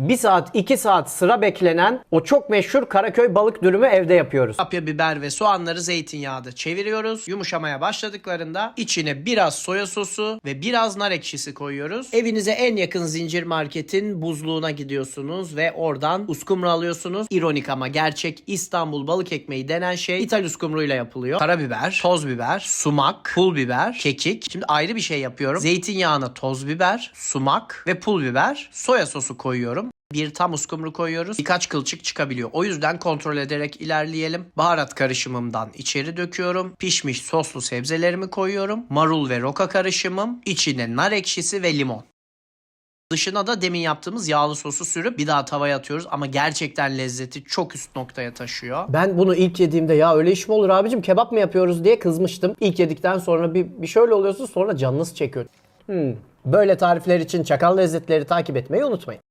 1 saat 2 saat sıra beklenen o çok meşhur Karaköy balık dürümü evde yapıyoruz. Kapya biber ve soğanları zeytinyağda çeviriyoruz. Yumuşamaya başladıklarında içine biraz soya sosu ve biraz nar ekşisi koyuyoruz. Evinize en yakın zincir marketin buzluğuna gidiyorsunuz ve oradan uskumru alıyorsunuz. İronik ama gerçek İstanbul balık ekmeği denen şey İtal uskumruyla yapılıyor. Karabiber, toz biber, sumak, pul biber, kekik. Şimdi ayrı bir şey yapıyorum. Zeytinyağına toz biber, sumak ve pul biber, soya sosu koyuyorum. Bir tam uskumru koyuyoruz. Birkaç kılçık çıkabiliyor. O yüzden kontrol ederek ilerleyelim. Baharat karışımımdan içeri döküyorum. Pişmiş soslu sebzelerimi koyuyorum. Marul ve roka karışımım. İçine nar ekşisi ve limon. Dışına da demin yaptığımız yağlı sosu sürüp bir daha tavaya atıyoruz ama gerçekten lezzeti çok üst noktaya taşıyor. Ben bunu ilk yediğimde ya öyle iş mi olur abicim kebap mı yapıyoruz diye kızmıştım. İlk yedikten sonra bir, bir şöyle oluyorsun sonra canınız çekiyor. Hmm. Böyle tarifler için Çakal Lezzetleri takip etmeyi unutmayın.